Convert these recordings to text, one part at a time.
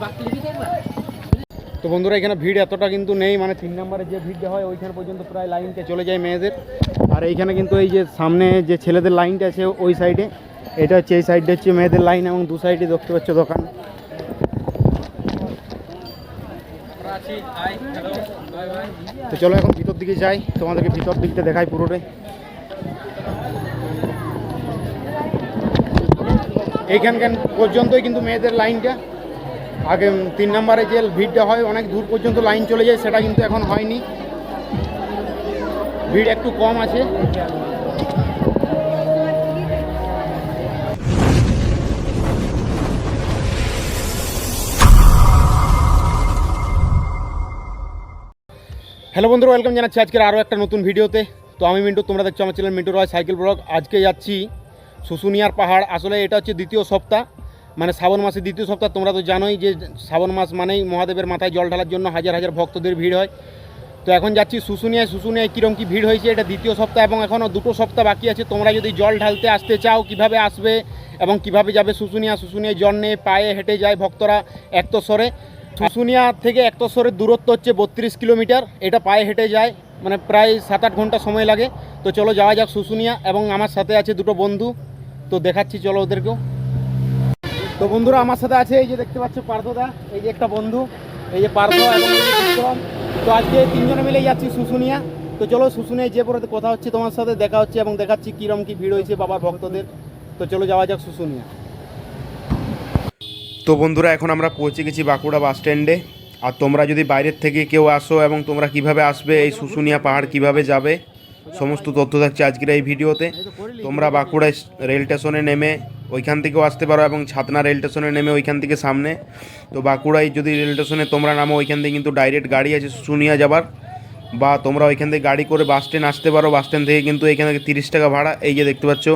बाकी भी देर তো বন্ধুরা, এখানে ভিড় এতটা কিন্তু নেই মানে তিন নম্বরে যে ভিড়টা হয়, ওইখানে পর্যন্ত প্রায় লাইনটা চলে যায় মেয়েদের। আর এইখানে কিন্তু এই যে সামনে যে ছেলেদের লাইনটা আছে, ওই সাইডে এটা হচ্ছে, এই সাইডটা হচ্ছে মেয়েদের লাইন এবং দু সাইডে দেখতে পাচ্ছ দোকান। তো চলো এখন ভিতর দিকে যাই, তোমাদেরকে ভিতর দিকটা দেখাই পুরোটাই। এইখানকার পর্যন্তই কিন্তু মেয়েদের লাইনটা আগে তিন নম্বরে যে ভিড়টা হয়, অনেক দূর পর্যন্ত লাইন চলে যায়, সেটা কিন্তু এখন হয়নি। ভিড় একটু কম আছে। হ্যালো বন্ধুরা ওয়েলকাম জানাচ্ছি আজকের আরও একটা নতুন ভিডিওতে। তো আমি মিন্টু, তোমরা দেখছ আমার channel Mintu Roy cycle blog. আজকে যাচ্ছি শুশুনিয়ার পাহাড়। আসলে এটা হচ্ছে দ্বিতীয় সপ্তাহ। মানে শ্রাবণ মাসের দ্বিতীয় সপ্তাহ, তোমরা তো জানোই যে শ্রাবণ মাস মানেই মহাদেবের মাথায় জল ঢালার জন্য হাজার হাজার ভক্তদের ভিড় হয়। তো এখন যাচ্ছি শুশুনিয়ায়। শুশুনিয়ায় কীরকম কী ভিড় হয়েছে এটা দ্বিতীয় সপ্তাহ এবং এখনও দুটো সপ্তাহ বাকি আছে। তোমরা যদি জল ঢালতে আসতে চাও, কীভাবে আসবে এবং কীভাবে যাবে শুশুনিয়া? শুশুনিয়ায় জল নিয়ে পায়ে হেঁটে যায় ভক্তরা একতস্বরে শুশুনিয়া থেকে একতস্বরের দূরত্ব হচ্ছে বত্রিশ কিলোমিটার। এটা পায়ে হেঁটে যায় মানে প্রায় সাত আট ঘণ্টা সময় লাগে। তো চলো যাওয়া যাক শুশুনিয়া এবং আমার সাথে আছে দুটো বন্ধু। তো দেখাচ্ছি, চলো ওদেরকেও। তো বন্ধুরা আমার সাথে আছে এই যে দেখতে পাচ্ছ পার্থদা, এই যে একটা বন্ধু, এই যে পার্থ এবং। তো আজকে তিনজনে মিলে যাচ্ছি শুশুনিয়া। তো চলো শুশুনিয়ায় যে পরে কথা হচ্ছে, তোমার সাথে দেখা হচ্ছে এবং দেখাচ্ছি কিরম কি ভিড় হয়েছে বাবার ভক্তদের। তো চলো যাওয়া যাক শুশুনিয়া। তো বন্ধুরা, এখন আমরা পৌঁছে গেছি বাঁকুড়া বাস স্ট্যান্ডে। আর তোমরা যদি বাইরের থেকে কেউ আসো এবং তোমরা কীভাবে আসবে, এই শুশুনিয়া পাহাড় কীভাবে যাবে, সমস্ত তথ্য থাকছে আজকের এই ভিডিওতে। তোমরা বাঁকুড়া রেল স্টেশনে নেমে ওইখান থেকেও আসতে পারো এবং ছাতনা রেল স্টেশনে নেমে ওইখান থেকে সামনে। তো বাঁকুড়ায় যদি রেল স্টেশনে তোমরা নামো, ওইখান থেকে কিন্তু ডাইরেক্ট গাড়ি আছে শুশুনিয়া যাবার। বা তোমরা ওইখান থেকে গাড়ি করে বাস স্ট্যান্ড আসতে পারো। বাস স্ট্যান্ড থেকে কিন্তু এখান থেকে তিরিশ টাকা ভাড়া। এই যে দেখতে পাচ্ছ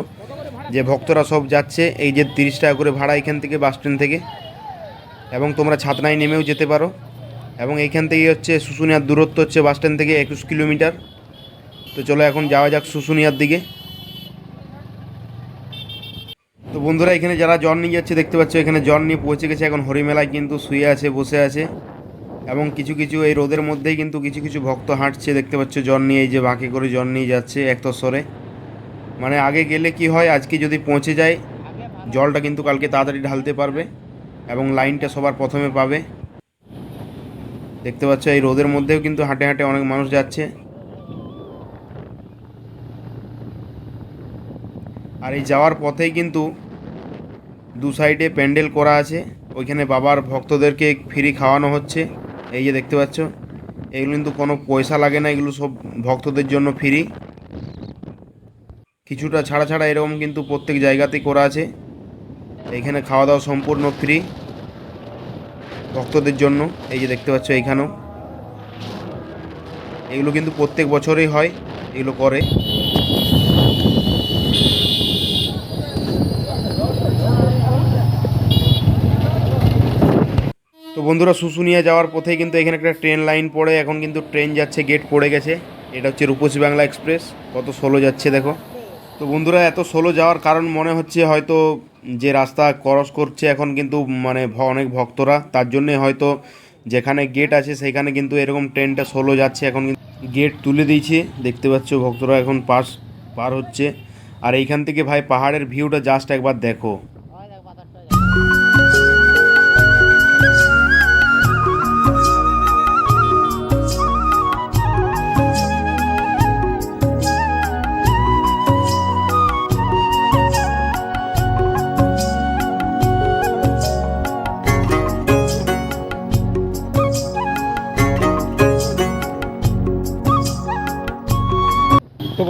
যে ভক্তরা সব যাচ্ছে, এই যে তিরিশ টাকা করে ভাড়া এখান থেকে বাস স্ট্যান্ড থেকে। এবং তোমরা ছাতনায় নেমেও যেতে পারো। এবং এইখান থেকে হচ্ছে শুশুনিয়ার দূরত্ব হচ্ছে বাস স্ট্যান্ড থেকে একুশ কিলোমিটার। তো চলো এখন যাওয়া যাক শুশুনিয়ার দিকে। তো বন্ধুরা, এখানে যারা জন নিয়ে যাচ্ছে, দেখতে পাচ্ছ এখানে জন নিয়ে পৌঁছে গেছে। এখন হরিমেলায় কিন্তু শুয়ে আছে, বসে আছে এবং কিছু কিছু এই রোদের মধ্যেই কিন্তু কিছু কিছু ভক্ত হাঁটছে। দেখতে পাচ্ছ জন নিয়ে, এই যে বাঁকে করে জন নিয়ে যাচ্ছে একতস্বরে মানে আগে গেলে কি হয়, আজকে যদি পৌঁছে যায়, জলটা কিন্তু কালকে তাড়াতাড়ি ঢালতে পারবে এবং লাইনটা সবার প্রথমে পাবে। দেখতে পাচ্ছ এই রোদের মধ্যেও কিন্তু হাঁটে হাঁটে অনেক মানুষ যাচ্ছে। আর এই যাওয়ার পথেই কিন্তু দু সাইডে প্যান্ডেল করা আছে। ওইখানে বাবার ভক্তদেরকে ফ্রি খাওয়ানো হচ্ছে। এই যে দেখতে পাচ্ছ, এগুলো কিন্তু কোনো পয়সা লাগে না, এগুলো সব ভক্তদের জন্য ফ্রি। কিছুটা ছাড়া ছাড়া এরকম কিন্তু প্রত্যেক জায়গাতেই করা আছে। এখানে খাওয়া দাওয়া সম্পূর্ণ ফ্রি ভক্তদের জন্য। এই যে দেখতে পাচ্ছ এইখানেও এগুলো কিন্তু প্রত্যেক বছরেই হয়, এগুলো করে। বন্ধুরা শুশুনিয়া যাওয়ার পথেই কিন্তু এখানে একটা ট্রেন লাইন পড়ে, এখন কিন্তু ট্রেন যাচ্ছে গেট পড়ে গেছে। এটা হচ্ছে রূপসী বাংলা এক্সপ্রেস, কত সোলো যাচ্ছে দেখো। তো বন্ধুরা, এত সোলো যাওয়ার কারণ মনে হচ্ছে হয়তো যে রাস্তা ক্রস করছে এখন কিন্তু মানে অনেক ভক্তরা, তার জন্যে হয়তো যেখানে গেট আছে সেখানে কিন্তু এরকম ট্রেনটা সোলো যাচ্ছে, এখন গেট তুলে দিয়েছে। দেখতে পাচ্ছ ভক্তরা এখন পাস পার হচ্ছে। আর এইখান থেকে ভাই পাহাড়ের ভিউটা জাস্ট একবার দেখো।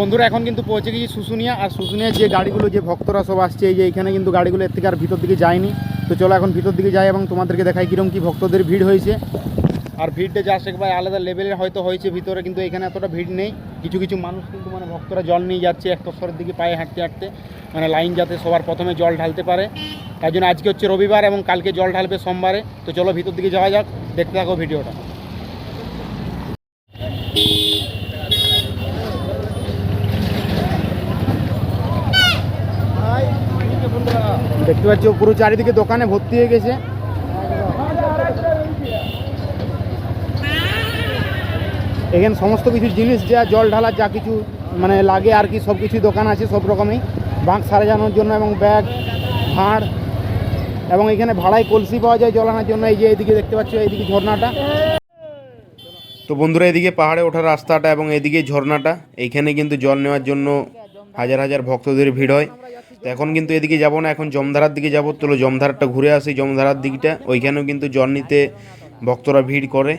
বন্ধুরা, এখন কিন্তু পৌঁছে গেছি শুশুনিয়া। আর শুশুনিয়ার যে গাড়িগুলো, যে ভক্তরা সব আসছে, এই যে এখানে কিন্তু গাড়িগুলো এর থেকে আর ভিতর দিকে যায়নি। তো চলো এখন ভিতর দিকে যাই এবং তোমাদেরকে দেখাই কীরকম কী ভক্তদের ভিড় হয়েছে। আর ভিড়টা জাস্ট একবার আলাদা লেভেলের হয়তো হয়েছে, ভিতরে কিন্তু এখানে এতটা ভিড় নেই। কিছু কিছু মানুষ কিন্তু মানে ভক্তরা জল নিয়ে যাচ্ছে, এক তসরের দিকে পায়ে হাঁটতে হাঁটতে। মানে লাইন যাতে সবার প্রথমে জল ঢালতে পারে। তাই জন্য আজকে হচ্ছে রবিবার এবং কালকে জল ঢালবে সোমবারে। তো চলো ভিতর দিকে যাওয়া যাক, দেখতে থাকো ভিডিওটা দেখতে পাচ্ছ পুরো চারিদিকে দোকানে ভর্তি হয়ে গেছে। এখানে সমস্ত কিছু জিনিস যা জল ঢালার যা কিছু মানে লাগে আর কি, সব কিছু দোকান আছে, সব রকমই। বাঁক সারাজানোর জন্য এবং ব্যাগ, ভাঁড় এবং এখানে ভাড়ায় কলসি পাওয়া যায় জল আনার জন্য। এই যে এইদিকে দেখতে পাচ্ছ, এইদিকে ঝর্ণাটা। তো বন্ধুরা, এদিকে পাহাড়ে ওঠার রাস্তাটা এবং এদিকে ঝর্ণাটা। এইখানে কিন্তু জল নেওয়ার জন্য হাজার হাজার ভক্তদের ভিড় হয়। তো এখন কিন্তু এদিকে যাব না, এখন জমধারার দিকে যাব। তো জমধারাটা ঘুরে আসি, জমধারার দিকটা। ওইখানেও কিন্তু জল নিতে ভক্তরা ভিড় করে।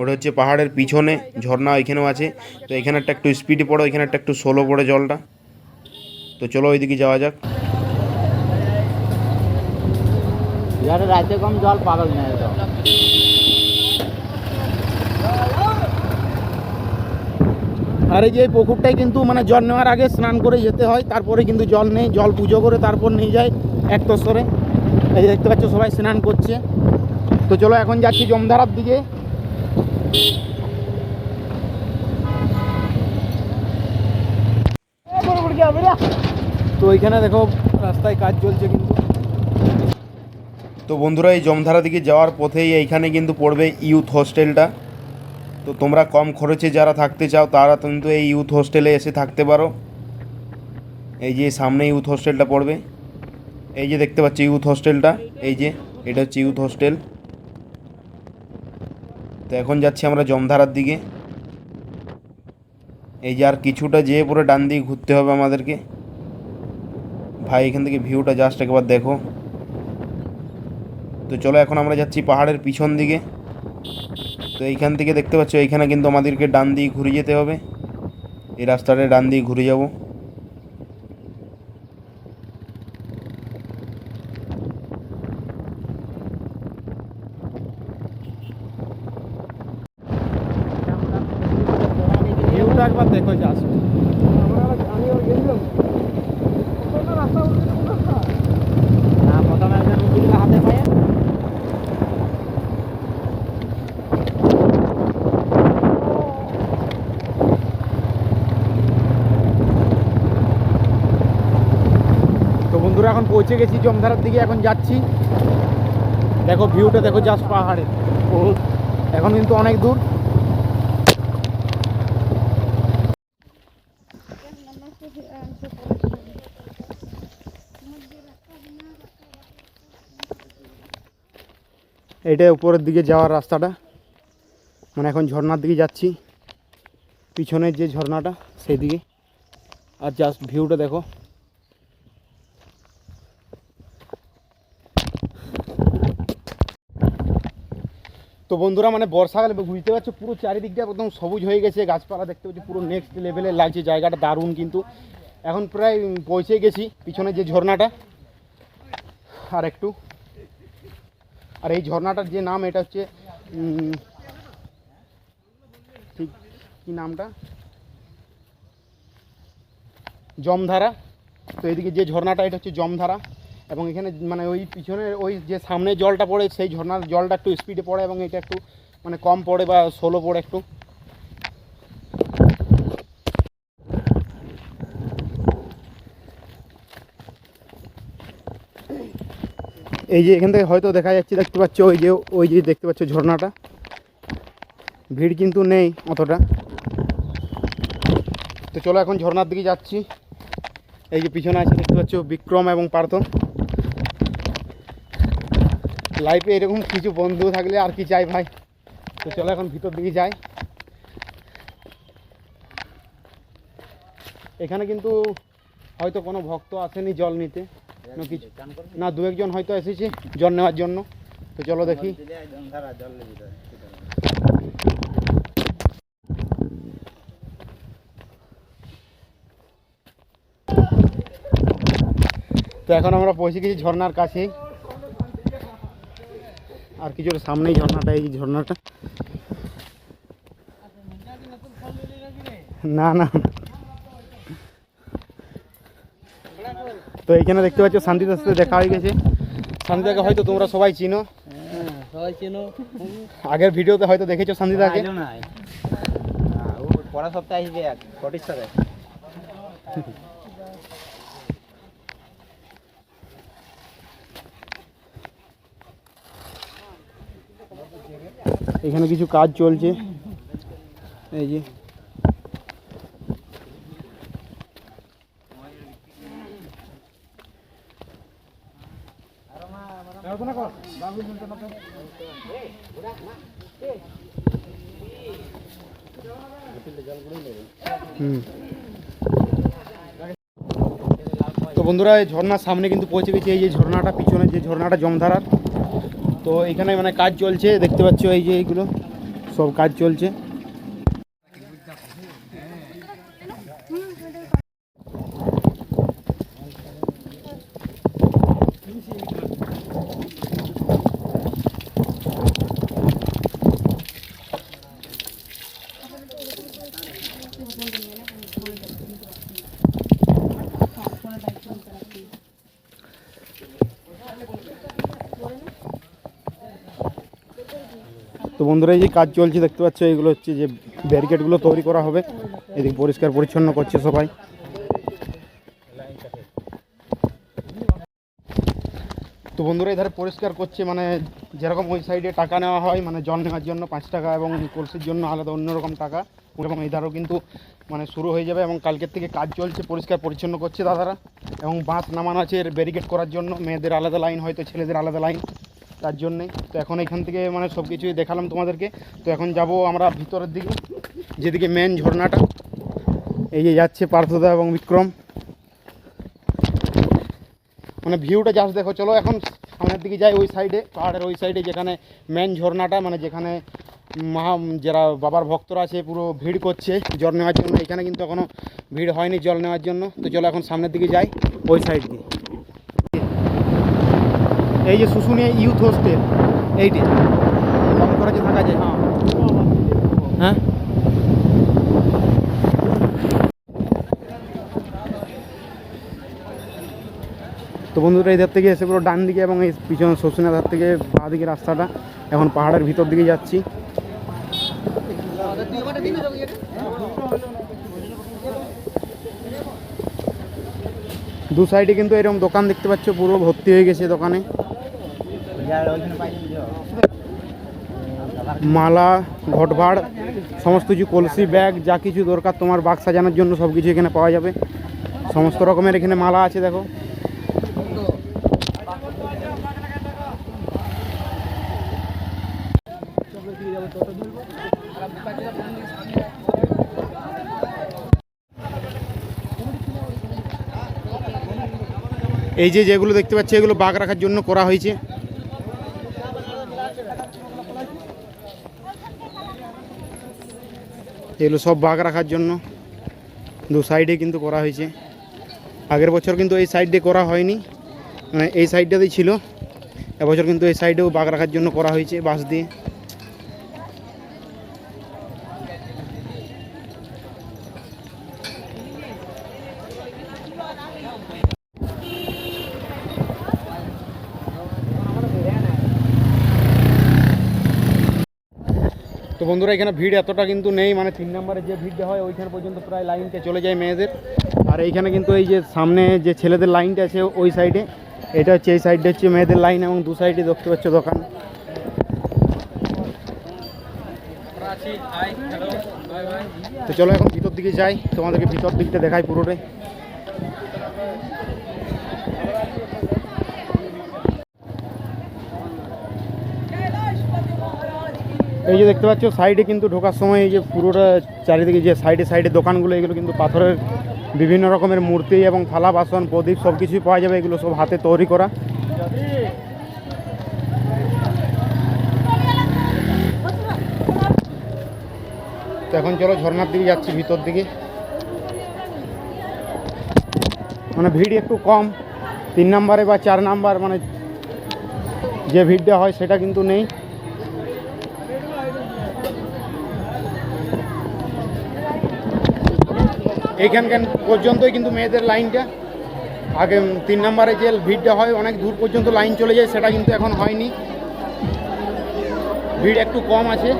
ওটা হচ্ছে পাহাড়ের পিছনে, ঝর্ণা ওইখানেও আছে। তো এখানে একটা একটু স্পিডে পড়ে, ওইখানে একটা একটু সোলো পড়ে জলটা। তো চলো ওইদিকে যাওয়া যাক। রাতে কম জল পাগল নেই আর এই যে পুকুরটাই কিন্তু মানে জল নেওয়ার আগে স্নান করে যেতে হয়, তারপরে কিন্তু জল নেই, জল পুজো করে তারপর নিয়ে যায় এক তসরে। এই দেখতে পাচ্ছ সবাই স্নান করছে। তো চলো এখন যাচ্ছি জমধারার দিকে। তো ওইখানে দেখো রাস্তায় কাজ চলছে কিন্তু। তো বন্ধুরা, এই জমধারা দিকে যাওয়ার পথেই এইখানে কিন্তু পড়বে ইউথ হোস্টেলটা। তো তোমরা কম খরচে যারা থাকতে চাও, তারা কিন্তু এই ইউথ হোস্টেলে এসে থাকতে পারো। এই যে সামনে ইউথ হোস্টেলটা পড়বে। এই যে দেখতে পাচ্ছি ইউথ হোস্টেলটা এই যে, এটা হচ্ছে ইউথ হোস্টেল তো এখন যাচ্ছি আমরা জমধারার দিকে। এই যে আর কিছুটা যেয়ে পুরো ডান দিকে ঘুরতে হবে আমাদেরকে। ভাই, এখান থেকে ভিউটা জাস্ট একবার দেখো। তো চলো এখন আমরা যাচ্ছি পাহাড়ের পিছন দিকে। তো এইখান থেকে দেখতে পাচ্ছ, এইখানে কিন্তু আমাদেরকে ডান দিয়ে ঘুরে যেতে হবে। এই রাস্তাটা ডান দিয়ে ঘুরে যাব। একবার দেখো জাস্ট না প্রথমে একজন উঠে হাতে পায়ে তো বন্ধুরা এখন পৌঁছে গেছি জমধারার দিকে, এখন যাচ্ছি। দেখো ভিউটা, দেখো জাস্ট পাহাড়ে। এখন কিন্তু অনেক দূর। এটা উপরের দিকে যাওয়ার রাস্তাটা। মানে এখন ঝর্ণার দিকে যাচ্ছি। পিছনের যে ঝর্ণাটা সেই দিকে আর জাস্ট ভিউটা দেখো। তো বন্ধুরা মানে বর্ষাকালে বুঝতে পারছ, পুরো চারিদিকটা একদম সবুজ হয়ে গেছে, গাছপালা দেখতে পাচ্ছি, পুরো নেক্সট লেভেলের লাগছে, জায়গাটা দারুণ কিন্তু। এখন প্রায় পৌঁছে গেছি পিছনে যে ঝর্ণাটা। আর একটু, আর এই ঝর্ণাটার যে নাম, এটা হচ্ছে ঠিক কী নামটা? জমধারা। তো এদিকে যে ঝর্ণাটা, এটা হচ্ছে জমধারা। এবং এখানে মানে ওই পিছনে ওই যে সামনে জলটা পড়ে, সেই ঝর্ণার জলটা একটু স্পিডে পড়ে এবং এটা একটু মানে কম পড়ে বা সোলো পড়ে একটু। এই যে এখান থেকে হয়তো দেখা যাচ্ছে, দেখতে পাচ্ছ ওই যে ওই যে দেখতে পাচ্ছ ঝর্ণাটা। ভিড় কিন্তু নেই অতটা। তো চলো এখন ঝর্ণার দিকে যাচ্ছি। এই যে পিছনে আছে, দেখতে পাচ্ছ বিক্রম এবং পার্থ লাইফে এরকম কিছু বন্ধু থাকলে আর কি চাই ভাই? তো চলো এখন ভিতর দিকে যাই। এখানে কিন্তু হয়তো কোনো ভক্ত আসেনি জল নিতে। কিছু না, দু একজন হয়তো এসেছে জল নেওয়ার জন্য। তো চলো দেখি। তো এখন আমরা পৌঁছে গেছি ঝর্নার কাছেই। আর কিছু সামনেই ঝর্ণাটা, এই ঝর্ণাটা। না না তো এইখানে দেখতে পাচ্ছ শান্তিদার সাথে দেখা হয়ে গেছে। শান্তিদাকে হয়তো তোমরা সবাই চিনো। সবাই চিনো আগের ভিডিওতে হয়তো দেখেছ শান্তিদাকে। পরের সপ্তাহে আসবে এক ফটির সাথে এখানে কিছু কাজ চলছে। এই যে। তো বন্ধুরা, এই ঝর্ণার সামনে কিন্তু পৌঁছে গেছে। এই যে ঝর্ণাটা পিছনে, যে ঝর্ণাটা জমধারার তো এখানে মানে কাজ চলছে দেখতে পাচ্ছ এই যে এইগুলো সব কাজ চলছে। বন্ধুরা, এই যে কাজ চলছে, দেখতে পাচ্ছ, এগুলো হচ্ছে যে ব্যারিকেডগুলো তৈরি করা হবে। এদিকে পরিষ্কার পরিচ্ছন্ন করছে সবাই। তো বন্ধুরা, এধারে পরিষ্কার করছে মানে যেরকম ওই সাইডে টাকা নেওয়া হয় মানে জল নেওয়ার জন্য পাঁচ টাকা এবং কলসির জন্য আলাদা অন্যরকম টাকা। এবং এধারও কিন্তু মানে শুরু হয়ে যাবে এবং কালকের থেকে কাজ চলছে, পরিষ্কার পরিচ্ছন্ন করছে দাদারা। এবং বাঁশ নামানো আছে এর ব্যারিকেড করার জন্য, মেয়েদের আলাদা লাইন হয়তো ছেলেদের আলাদা লাইন তার জন্যে। তো এখন এখান থেকে মানে সব কিছুই দেখালাম তোমাদেরকে। তো এখন যাব আমরা ভিতরের দিকে, যেদিকে মেন ঝর্ণাটা। এই যে যাচ্ছে পার্থদা এবং বিক্রম। মানে ভিউটা জাস্ট দেখো, চলো এখন সামনের দিকে যাই ওই সাইডে পাহাড়ের ওই সাইডে যেখানে মেন ঝর্ণাটা মানে যেখানে মহা যারা বাবার ভক্তরা আছে, পুরো ভিড় করছে জল নেওয়ার জন্য। এখানে কিন্তু এখনও ভিড় হয়নি জল নেওয়ার জন্য। তো চলো এখন সামনের দিকে যাই ওই সাইড দিয়ে। এই যে শুশুনিয়া ইউথ হোস্টেল এইটি। কম খরচে থাকা যায় হ্যাঁ। হ্যাঁ? তো বন্ধুরা এই ধার থেকে এসে পুরো ডান দিকে এবং এই পিছনে শুশুনিয়া ধার থেকে বাঁ দিকে রাস্তাটা। এখন পাহাড়ের ভিতর দিকে যাচ্ছি। দু সাইডে কিন্তু এরকম দোকান দেখতে পাচ্ছ পুরো ভর্তি হয়ে গেছে দোকানে যার ওইখানে পাইছি বুঝো মালা, ঘটভাড়, সমস্ত কিছু, কলসি ব্যাগ, যা কিছু দরকার তোমার বাগ সাজানোর জন্য সব কিছু এখানে পাওয়া যাবে। সমস্ত রকমের এখানে মালা আছে, দেখো। এই যে যেগুলো দেখতে পাচ্ছি, এগুলো বাঘ রাখার জন্য করা হয়েছে। এগুলো সব বাঘ রাখার জন্য। দু সাইডে কিন্তু করা হয়েছে। আগের বছর কিন্তু এই সাইডে করা হয়নি। মানে এই সাইডটাতেই ছিল। এবছর কিন্তু এই সাইডেও বাঘ রাখার জন্য করা হয়েছে বাঁশ দিয়ে। বন্ধুরা, এখানে ভিড় এতটা কিন্তু নেই মানে তিন নম্বরে যে ভিড়টা হয়, ওইখানে পর্যন্ত প্রায় লাইনটা চলে যায় মেয়েদের। আর এইখানে কিন্তু এই যে সামনে যে ছেলেদের লাইনটা আছে, ওই সাইডে, এটা হচ্ছে, এই সাইডটা হচ্ছে মেয়েদের লাইন এবং দু সাইডে দেখতে পাচ্ছ দোকান। তো চলো এখন ভিতর দিকে যাই, তোমাদেরকে ভিতর দিকটা দেখাই পুরোটাই। এই যে দেখতে পাচ্ছ, সাইডে কিন্তু ঢোকার সময় এই যে পুরোটা চারিদিকে যে সাইডে সাইডে দোকানগুলো, এগুলো কিন্তু পাথরের বিভিন্ন রকমের মূর্তি এবং থালা, বাসন, প্রদীপ সব কিছুই পাওয়া যাবে, এগুলো সব হাতে তৈরি করা। এখন চলো ঝর্নার দিকে যাচ্ছি, ভিতর দিকে। মানে ভিড় একটু কম, তিন নাম্বারে বা চার নাম্বার মানে যে ভিড়টা হয় সেটা কিন্তু নেই। এইখানকার পর্যন্তই কিন্তু মেয়েদের লাইনটা। আগে তিন নম্বরে যে ভিড়টা হয়, অনেক দূর পর্যন্ত লাইন চলে যায়, সেটা কিন্তু এখন হয়নি। ভিড় একটু কম আছে।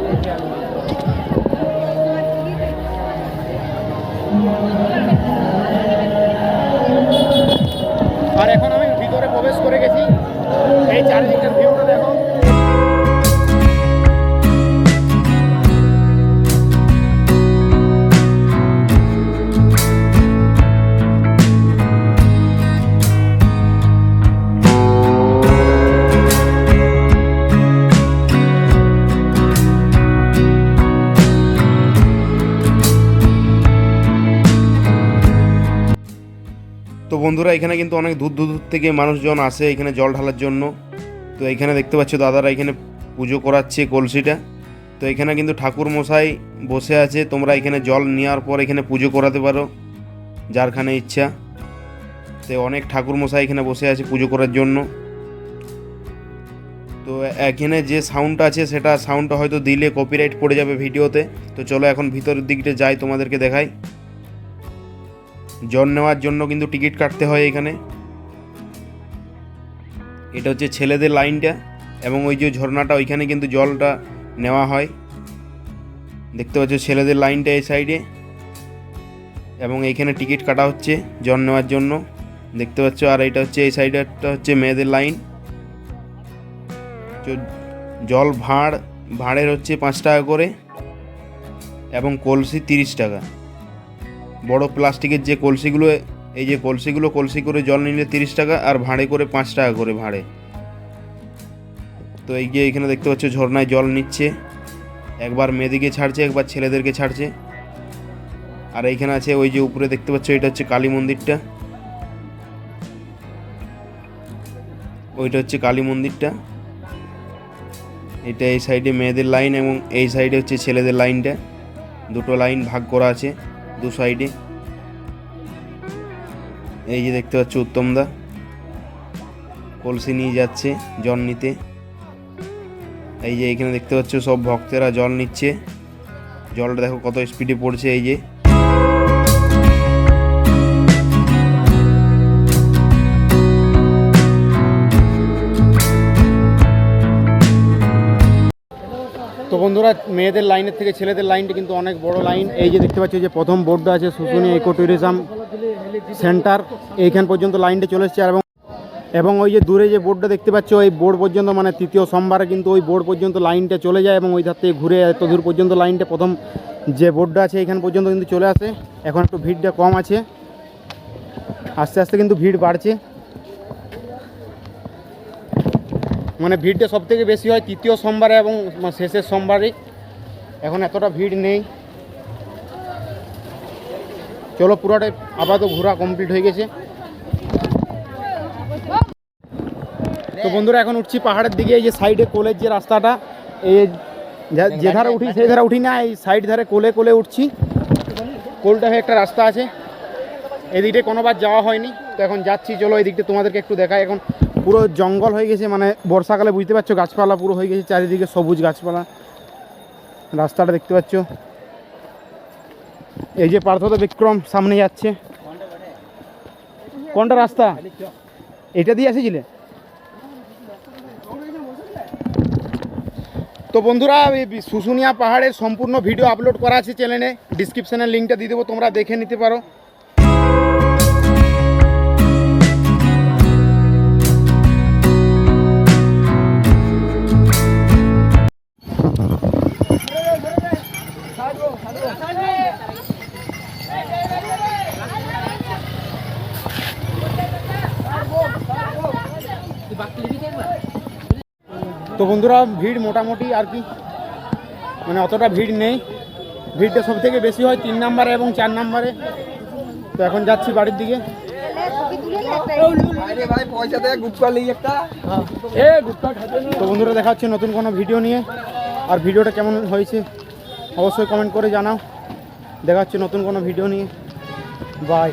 আর এখন আমি ভিতরে প্রবেশ করে গেছি। এই চারিদিকটার ভিউটা বন্ধুরা, এখানে কিন্তু অনেক দূর দূর থেকে মানুষজন আসে এখানে জল ঢালার জন্য। তো এখানে দেখতে পাচ্ছ দাদারা এখানে পুজো করাচ্ছে কলসিটা। তো এখানে কিন্তু ঠাকুর মশাই বসে আছে, তোমরা এখানে জল নেওয়ার পর এখানে পুজো করাতে পারো যারখানে ইচ্ছা। তো অনেক ঠাকুর মশাই এখানে বসে আছে পুজো করার জন্য। তো এখানে যে সাউন্ডটা আছে, সেটা সাউন্ডটা হয়তো দিলে কপিরাইট পড়ে যাবে ভিডিওতে। তো চলো এখন ভিতরের দিকটা যাই তোমাদেরকে দেখাই। জল নেওয়ার জন্য কিন্তু টিকিট কাটতে হয় এখানে। এটা হচ্ছে ছেলেদের লাইনটা এবং ওই যে ঝর্ণাটা, ওইখানে কিন্তু জলটা নেওয়া হয়। দেখতে পাচ্ছ ছেলেদের লাইনটা এই সাইডে। এবং এইখানে টিকিট কাটা হচ্ছে জল নেওয়ার জন্য। দেখতে পাচ্ছ, আর এটা হচ্ছে, এই সাইডেরটা হচ্ছে মেয়েদের লাইন। জল ভাঁড়, ভাঁড়ের হচ্ছে পাঁচ টাকা করে এবং কলসি তিরিশ টাকা। বড় প্লাস্টিকের যে কলসিগুলো, এই যে কলসিগুলো, কলসি করে জল নিলে তিরিশ টাকা আর ভাঁড়ে করে পাঁচ টাকা করে ভাঁড়ে। তো এই যে এখানে দেখতে পাচ্ছ ঝর্ণায় জল নিচ্ছে। একবার মেয়েদিকে ছাড়ছে, একবার ছেলেদেরকে ছাড়ছে। আর এইখানে আছে ওই যে উপরে দেখতে পাচ্ছ, এটা হচ্ছে কালী মন্দিরটা। ওইটা হচ্ছে কালী মন্দিরটা। এটা এই সাইডে মেয়েদের লাইন এবং এই সাইডে হচ্ছে ছেলেদের লাইনটা। দুটো লাইন ভাগ করা আছে। দু সাইডে। এই যে দেখতে পাচ্ছ উত্তমদা। কলসি নিয়ে যাচ্ছে জল নিতে। এই যে এখানে দেখতে পাচ্ছ সব ভক্তেরা জল নিচ্ছে। জলটা দেখো কত স্পিডে পড়ছে এই যে। বন্ধুরা, মেয়েদের লাইনের থেকে ছেলেদের লাইনটা কিন্তু অনেক বড় লাইন। এই যে দেখতে পাচ্ছি যে প্রথম বোর্ডটা আছে শুশুনি ইকো ট্যুরিজম সেন্টার। এইখান পর্যন্ত লাইনটা চলে এসছে এবং এবং ওই যে দূরে যে বোর্ডটা দেখতে পাচ্ছ ওই বোর্ড পর্যন্ত মানে তৃতীয় সোমবারে কিন্তু ওই বোর্ড পর্যন্ত লাইনটা চলে যায় এবং ওই ধার থেকে ঘুরে এত দূর পর্যন্ত লাইনটা প্রথম যে বোর্ডটা আছে এখান পর্যন্ত কিন্তু চলে আসে। এখন একটু ভিড়টা কম আছে। আস্তে আস্তে কিন্তু ভিড় বাড়ছে। মানে ভিড়টা সব থেকে বেশি হয় তৃতীয় সোমবারে এবং শেষের সোমবারে এখন এতটা ভিড় নেই। চলো পুরোটাই আপাতত ঘোরা কমপ্লিট হয়ে গেছে। তো বন্ধুরা, এখন উঠছি পাহাড়ের দিকে, এই যে সাইডে কোলের যে রাস্তাটা, এই যে ধারে উঠি, সেই ধারে উঠি না, এই সাইড ধারে কোলে কোলে উঠছি। কোলটা একটা রাস্তা আছে। এদিকে কোনোবার যাওয়া হয়নি। তো এখন যাচ্ছি, চলো এই দিকটা তোমাদেরকে একটু দেখাই। এখন পুরো জঙ্গল হয়ে গেছে মানে বর্ষাকালে বুঝতে পারছ, গাছপালা পুরো হয়ে গেছে, চারিদিকে সবুজ গাছপালা। রাস্তাটা দেখতে পাচ্ছ। এই যে পার্থত বিক্রম সামনে যাচ্ছে। কোনটা রাস্তা? এটা দিয়ে এসেছিলে? তো বন্ধুরা শুশুনিয়া পাহাড়ের সম্পূর্ণ ভিডিও আপলোড করা আছে চ্যানেলে। ডিসক্রিপশানের লিঙ্কটা দিয়ে দেবো, তোমরা দেখে নিতে পারো। তো বন্ধুরা ভিড় মোটামুটি আর কি মানে অতটা ভিড় নেই। ভিড়টা সব থেকে বেশি হয় তিন নাম্বারে এবং চার নাম্বারে। তো এখন যাচ্ছি বাড়ির দিকে। তো বন্ধুরা দেখা হচ্ছে নতুন কোনো ভিডিও নিয়ে। আর ভিডিওটা কেমন হয়েছে অবশ্যই কমেন্ট করে জানাও। দেখা হচ্ছে নতুন কোনো ভিডিও নিয়ে। বাই